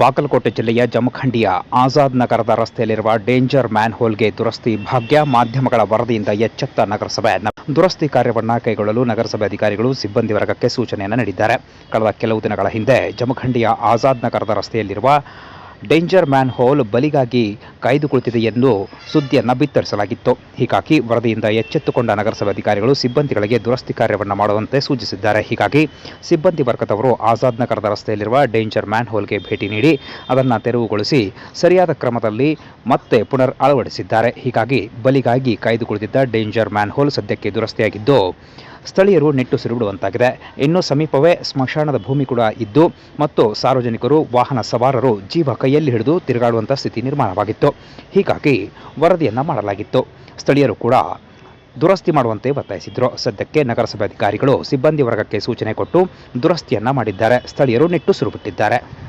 ಬಾಗಲಕೋಟೆ ಜಿಲ್ಲೆಯ ಜಮಖಂಡಿಯ ಆಜಾದ್ ನಗರದ ರಸ್ತೆಯಲ್ಲಿರುವ ಡೇಂಜರ್ ಮ್ಯಾನ್ ಹೋಲ್ಗೆ ದುರಸ್ತಿ ಭಾಗ್ಯ ಮಾಧ್ಯಮಗಳ ವರದಿಯಿಂದ ಎಚ್ಚೆತ್ತ ನಗರಸಭೆ. ದುರಸ್ತಿ ಕಾರ್ಯವನ್ನು ಕೈಗೊಳ್ಳಲು ನಗರಸಭೆ ಅಧಿಕಾರಿಗಳು ಸಿಬ್ಬಂದಿ ವರ್ಗಕ್ಕೆ ಸೂಚನೆಯನ್ನು ನೀಡಿದ್ದಾರೆ. ಕಳೆದ ಕೆಲವು ದಿನಗಳ ಹಿಂದೆ ಜಮಖಂಡಿಯ ಆಜಾದ್ ನಗರದ ರಸ್ತೆಯಲ್ಲಿರುವ ಡೇಂಜರ್ ಮ್ಯಾನ್ ಹೋಲ್ ಬಲಿಗಾಗಿ ಕಾಯ್ದು ಕುಳಿತಿದೆ ಎಂದು ಸುದ್ದಿಯನ್ನು ಬಿತ್ತರಿಸಲಾಗಿತ್ತು ಹೀಗಾಗಿ ವರದಿಯಿಂದ ಎಚ್ಚೆತ್ತುಕೊಂಡ ನಗರಸಭೆ ಅಧಿಕಾರಿಗಳು ಸಿಬ್ಬಂದಿಗಳಿಗೆ ದುರಸ್ತಿ ಕಾರ್ಯವನ್ನು ಮಾಡುವಂತೆ ಸೂಚಿಸಿದ್ದಾರೆ. ಹೀಗಾಗಿ ಸಿಬ್ಬಂದಿ ವರ್ಗದವರು ಆಜಾದ್ ನಗರದ ರಸ್ತೆಯಲ್ಲಿರುವ ಡೇಂಜರ್ ಮ್ಯಾನ್ ಹೋಲ್ಗೆ ಭೇಟಿ ನೀಡಿ ಅದನ್ನು ತೆರವುಗೊಳಿಸಿ ಸರಿಯಾದ ಕ್ರಮದಲ್ಲಿ ಮತ್ತೆ ಪುನರ್ ಅಳವಡಿಸಿದ್ದಾರೆ. ಹೀಗಾಗಿ ಬಲಿಗಾಗಿ ಕಾಯ್ದು ಕುಳಿತಿದ್ದ ಡೇಂಜರ್ ಮ್ಯಾನ್ ಹೋಲ್ ಸದ್ಯಕ್ಕೆ ದುರಸ್ತಿಯಾಗಿದ್ದು ಸ್ಥಳೀಯರು ನೆಟ್ಟುಸಿರು ಬಿಡುವಂತಾಗಿದೆ ಇನ್ನು ಸಮೀಪವೇ ಸ್ಮಶಾನದ ಭೂಮಿ ಕೂಡ ಇದ್ದು, ಮತ್ತು ಸಾರ್ವಜನಿಕರು, ವಾಹನ ಸವಾರರು ಜೀವ ಕೈಯಲ್ಲಿ ಹಿಡಿದು ತಿರುಗಾಡುವಂತಹ ಸ್ಥಿತಿ ನಿರ್ಮಾಣವಾಗಿತ್ತು. ಹೀಗಾಗಿ ವರದಿಯನ್ನು ಮಾಡಲಾಗಿತ್ತು. ಸ್ಥಳೀಯರು ಕೂಡ ದುರಸ್ತಿ ಮಾಡುವಂತೆ ಒತ್ತಾಯಿಸಿದ್ರು. ಸದ್ಯಕ್ಕೆ ನಗರಸಭೆ ಅಧಿಕಾರಿಗಳು ಸಿಬ್ಬಂದಿ ವರ್ಗಕ್ಕೆ ಸೂಚನೆ ಕೊಟ್ಟು ದುರಸ್ತಿಯನ್ನ ಮಾಡಿದ್ದಾರೆ. ಸ್ಥಳೀಯರು ನಿಟ್ಟುಸಿರು ಬಿಟ್ಟಿದ್ದಾರೆ